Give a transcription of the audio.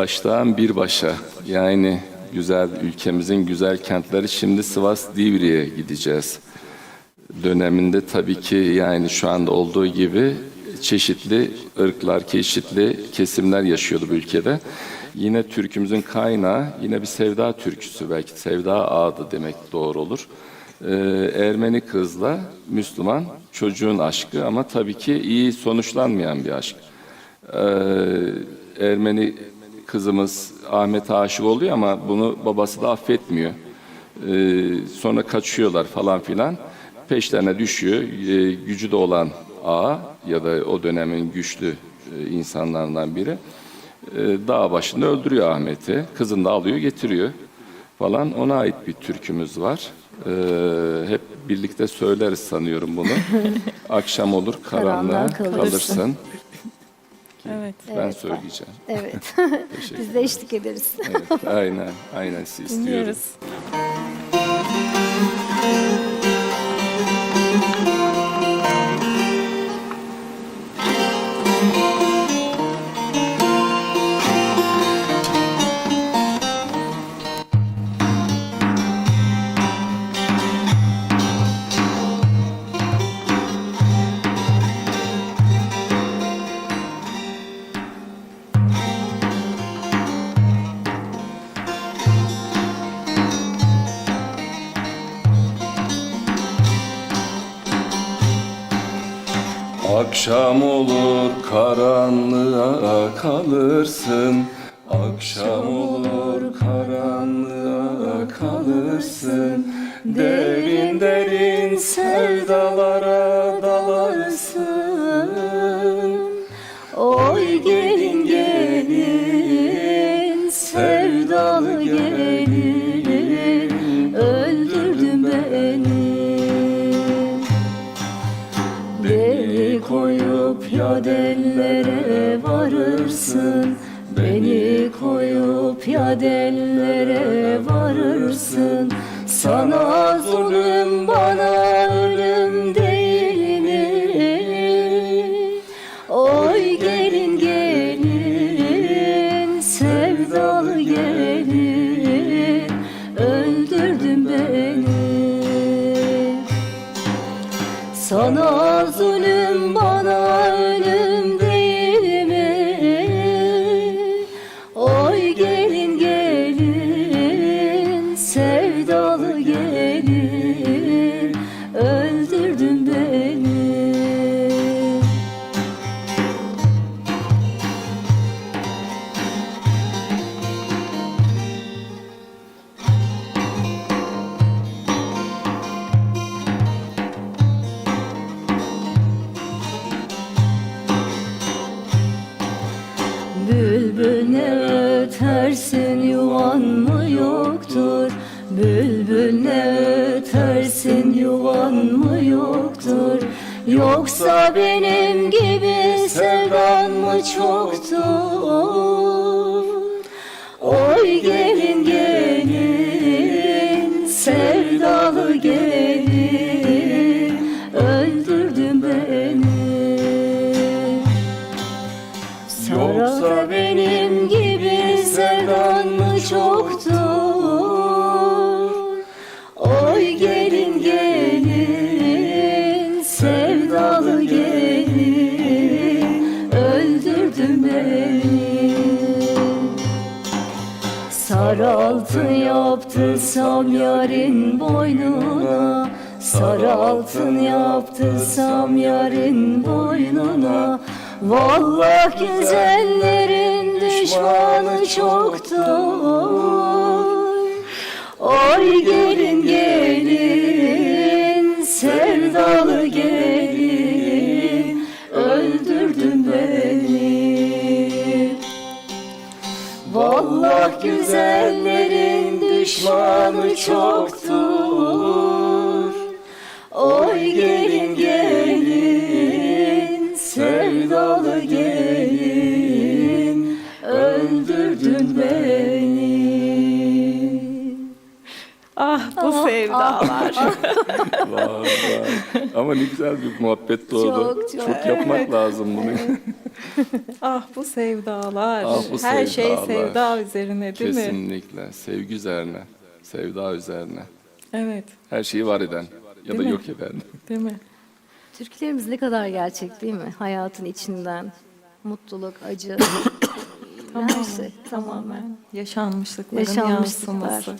Baştan bir başa yani güzel ülkemizin güzel kentleri şimdi Sivas Divri'ye gideceğiz. Döneminde tabii ki yani şu anda olduğu gibi çeşitli ırklar, çeşitli kesimler yaşıyordu bu ülkede. Yine türkümüzün kaynağı yine bir sevda türküsü belki sevda ağdı demek doğru olur. Ee, Ermeni kızla Müslüman çocuğun aşkı ama tabii ki iyi sonuçlanmayan bir aşk. Ee, Ermeni kızımız Ahmet aşık oluyor ama bunu babası da affetmiyor. Ee, sonra kaçıyorlar falan filan. Peşlerine düşüyor. Ee, gücü de olan ağa ya da o dönemin güçlü e, insanlarından biri e, dağ başında öldürüyor Ahmet'i. Kızını da alıyor getiriyor falan. Ona ait bir türkümüz var. Ee, hep birlikte söyleriz sanıyorum bunu. Akşam olur Karanlığa kalırsın. Kalırsın. Evet. Ben Evet. söyleyeceğim. Evet. Teşekkür Biz de eşlik ederiz. Evet, aynen, aynen siz istiyorum. Dinliyoruz. Akşam olur karanlığa kalırsın. Akşam olur karanlığa kalırsın. Derin derin sevdalara dalarsın Beni koyup ya dellere varırsın. Beni koyup ya dellere varırsın. Sana zulüm bana ölüm değil mi? Oy gelin gelin sevdalı gelin. Öldürdün beni sana zulüm bana ötersin yuvan mı yoktur? Bülbül ne ötersin yuvan mı yoktur? Yoksa benim gibi sevdan mı çoktur Sarı altın yaptırsam yarın boynuna Sarı altın yaptırsam yarın boynuna Vallahi güzellerin düşmanı çoktur Oy gelin gelin Vallahi güzellerin düşmanı çoktur Oy gelin gelin sevdalı gelin Öldürdün beni Ah bu sevdalar. Vay vay. Ama ne güzel bir muhabbet doğdu. Çok, çok. Çok yapmak lazım bunu. Ah bu sevdalar. Ah bu Her şey sevdalar. sevda üzerine değil mi? Kesinlikle. Sevgi üzerine, sevda üzerine. Evet. Her şeyi var eden ya da Değil mi? yok eden. Değil mi? Türkülerimiz ne kadar gerçek değil mi? Hayatın içinden. Mutluluk, acı. Her şey tamamen. Yaşanmışlıkların Yaşanmışlıklar. yansıması.